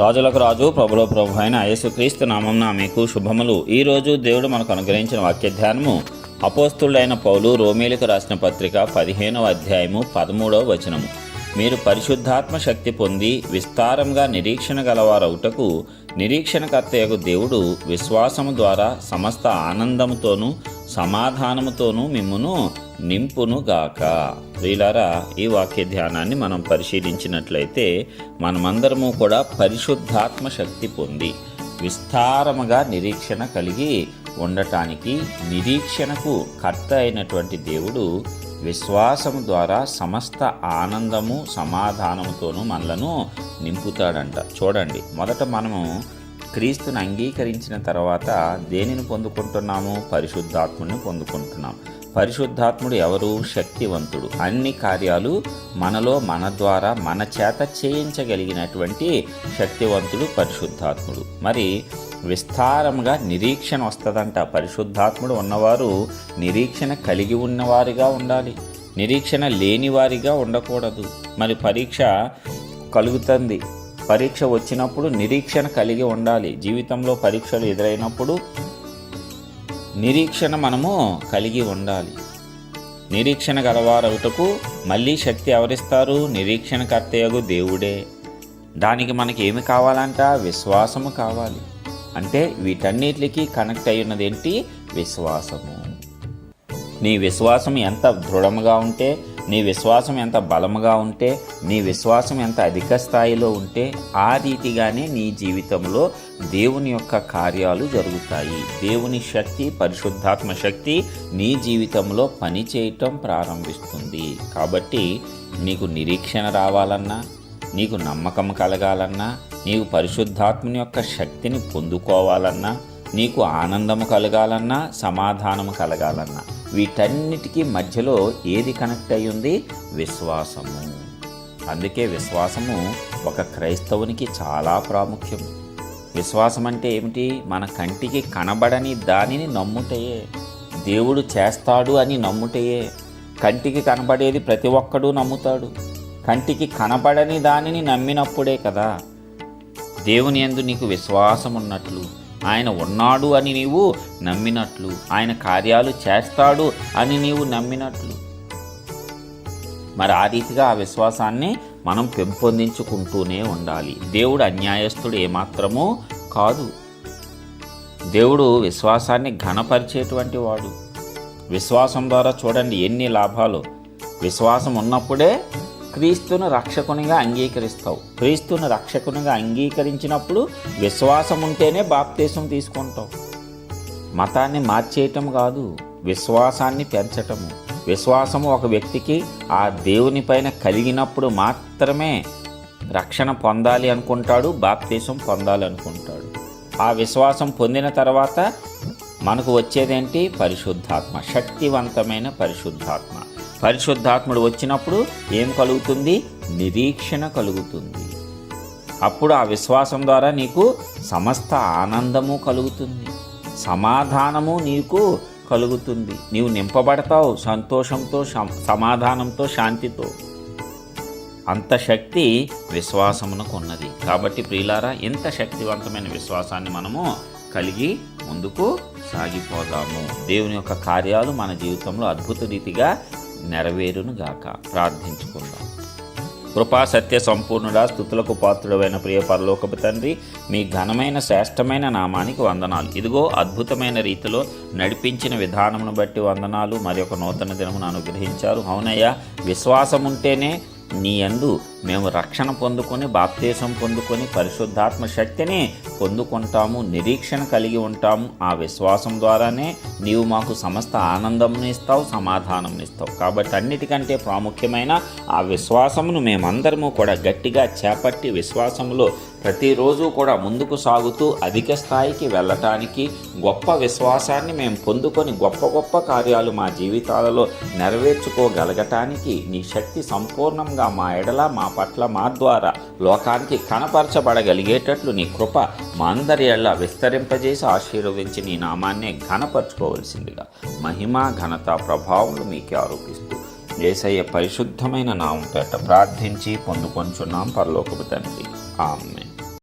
రాజులకు రాజు ప్రభులో ప్రభు అయిన యేసుక్రీస్తు నామం మీకు శుభములు. ఈ రోజు దేవుడు మనకు అనుగ్రహించిన వాక్య ధ్యానము అపోస్తుడైన పౌలు రోమేలకు రాసిన పత్రిక పదిహేనవ అధ్యాయము పదమూడవ వచనము. మీరు పరిశుద్ధాత్మ శక్తి పొంది విస్తారంగా నిరీక్షణ గలవారవుటకు నిరీక్షణకర్తయగు దేవుడు విశ్వాసము ద్వారా సమస్త ఆనందముతోనూ సమాధానముతోనూ మిమ్మును నింపునుగాక. వీలారా ఈ వాక్య ధ్యానాన్ని మనం పరిశీలించినట్లయితే మనమందరము కూడా పరిశుద్ధాత్మ శక్తి పొంది విస్తారముగా నిరీక్షణ కలిగి ఉండటానికి నిరీక్షణకు కర్త అయినటువంటి దేవుడు విశ్వాసము ద్వారా సమస్త ఆనందము సమాధానముతోనూ మనలను నింపుతాడంట. చూడండి మొదట మనము క్రీస్తుని అంగీకరించిన తర్వాత దేనిని పొందుకుంటున్నాము? పరిశుద్ధాత్ముడిని పొందుకుంటున్నాం. పరిశుద్ధాత్ముడు ఎవరు? శక్తివంతుడు. అన్ని కార్యాలు మనలో మన ద్వారా మన చేత చేయించగలిగినటువంటి శక్తివంతుడు పరిశుద్ధాత్ముడు. మరి విస్తారంగా నిరీక్షణ వస్తుందంట. పరిశుద్ధాత్ముడు ఉన్నవారు నిరీక్షణ కలిగి ఉన్నవారిగా ఉండాలి. నిరీక్షణ లేనివారిగా ఉండకూడదు. మరి పరీక్ష కలుగుతుంది. పరీక్ష వచ్చినప్పుడు నిరీక్షణ కలిగి ఉండాలి. జీవితంలో పరీక్షలు ఎదురైనప్పుడు నిరీక్షణ మనము కలిగి ఉండాలి. నిరీక్షణ గలవారవుటకు మళ్ళీ శక్తి ఎవరిస్తారు? నిరీక్షణ కర్తయ్యగు దేవుడే. దానికి మనకి ఏమి కావాలంట? విశ్వాసము కావాలి. అంటే వీటన్నిటికీ కనెక్ట్ అయి ఏంటి విశ్వాసము. నీ విశ్వాసం ఎంత దృఢముగా ఉంటే నీ విశ్వాసం ఎంత బలముగా ఉంటే నీ విశ్వాసం ఎంత అధిక స్థాయిలో ఉంటే ఆ రీతిగానే నీ జీవితంలో దేవుని యొక్క కార్యాలు జరుగుతాయి. దేవుని శక్తి పరిశుద్ధాత్మ శక్తి నీ జీవితంలో పని చేయటం ప్రారంభిస్తుంది. కాబట్టి నీకు నిరీక్షణ రావాలన్నా నీకు నమ్మకం కలగాలన్నా నీకు పరిశుద్ధాత్మని యొక్క శక్తిని పొందుకోవాలన్నా నీకు ఆనందము కలగాలన్నా సమాధానము కలగాలన్నా వీటన్నిటికీ మధ్యలో ఏది కనెక్ట్ అయి ఉంది విశ్వాసము. అందుకే విశ్వాసము ఒక క్రైస్తవునికి చాలా ప్రాముఖ్యం. విశ్వాసం అంటే ఏమిటి? మన కంటికి కనబడని దానిని నమ్ముటయే. దేవుడు చేస్తాడు అని నమ్ముటయే. కంటికి కనబడేది ప్రతి ఒక్కడూ నమ్ముతాడు. కంటికి కనబడని దానిని నమ్మినప్పుడే కదా. దేవుని యందు నీకు విశ్వాసం ఉన్నట్లు ఆయన ఉన్నాడు అని నీవు నమ్మినట్లు ఆయన కార్యాలు చేస్తాడు అని నీవు నమ్మినట్లు. మరి ఆ రీతిగా ఆ విశ్వాసాన్ని మనం పెంపొందించుకుంటూనే ఉండాలి. దేవుడు అన్యాయస్తుడు ఏమాత్రము కాదు. దేవుడు విశ్వాసాన్ని ఘనపరిచేటువంటి వాడు. విశ్వాసం ద్వారా చూడండి ఎన్ని లాభాలు. విశ్వాసం ఉన్నప్పుడే క్రీస్తును రక్షకునిగా అంగీకరిస్తావు. క్రీస్తును రక్షకునిగా అంగీకరించినప్పుడు విశ్వాసం ఉంటేనే బాప్తీసం తీసుకుంటావు. మతాన్ని మార్చేయటం కాదు విశ్వాసాన్ని పెంచటము. విశ్వాసము ఒక వ్యక్తికి ఆ దేవుని పైన కలిగినప్పుడు మాత్రమే రక్షణ పొందాలి అనుకుంటాడు బాప్తీసం పొందాలి అనుకుంటాడు. ఆ విశ్వాసం పొందిన తర్వాత మనకు వచ్చేదేంటి? పరిశుద్ధాత్మ శక్తివంతమైన పరిశుద్ధాత్మ. పరిశుద్ధాత్ముడు వచ్చినప్పుడు ఏం కలుగుతుంది? నిరీక్షణ కలుగుతుంది. అప్పుడు ఆ విశ్వాసం ద్వారా నీకు సమస్త ఆనందము కలుగుతుంది. సమాధానము నీకు కలుగుతుంది. నీవు నింపబడతావు సంతోషంతో సమాధానంతో శాంతితో. అంత శక్తి విశ్వాసమునకు ఉన్నది. కాబట్టి ప్రియులారా ఇంత శక్తివంతమైన విశ్వాసాన్ని మనము కలిగి ముందుకు సాగిపోదాము. దేవుని యొక్క కార్యాలు మన జీవితంలో అద్భుత రీతిగా నెరవేరును గాక ప్రార్థించుకుందాం. కృపా సత్య సంపూర్ణుడా స్థుతులకు పాత్రుడమైన ప్రియ పరలోకపు తండ్రి మీ ఘనమైన శ్రేష్టమైన నామానికి వందనాలు. ఇదిగో అద్భుతమైన రీతిలో నడిపించిన విధానమును బట్టి వందనాలు. మరి ఒక నూతన దినమును అనుగ్రహించారు. అవునయ్యా విశ్వాసం ఉంటేనే నీ అందు మేము రక్షణ పొందుకొని బాప్తేశం పొందుకొని పరిశుద్ధాత్మ శక్తిని పొందుకుంటాము నిరీక్షణ కలిగి ఉంటాము. ఆ విశ్వాసం ద్వారానే నీవు మాకు సమస్త ఆనందంను ఇస్తావు సమాధానం ఇస్తావు. కాబట్టి అన్నిటికంటే ప్రాముఖ్యమైన ఆ విశ్వాసమును మేమందరము కూడా గట్టిగా చేపట్టి విశ్వాసంలో ప్రతిరోజు కూడా ముందుకు సాగుతూ అధిక స్థాయికి వెళ్ళటానికి గొప్ప విశ్వాసాన్ని మేము పొందుకొని గొప్ప గొప్ప కార్యాలు మా జీవితాలలో నెరవేర్చుకోగలగటానికి నీ శక్తి సంపూర్ణంగా మా ఎడల మా పట్ల మా ద్వారా లోకానికి కనపరచబడగలిగేటట్లు నీ కృప మా అందరి ఎళ్ళ విస్తరింపజేసి ఆశీర్వదించి నీ నామాన్నే ఘనపరచుకోవలసిందిగా మహిమ ఘనత ప్రభావములు మీకే ఆరోపిస్తూ ఏసయ్య పరిశుద్ధమైన నామం పేట ప్రార్థించి పొందుకొంచున్నాం పరలోకపు తండ్రి. ఆమె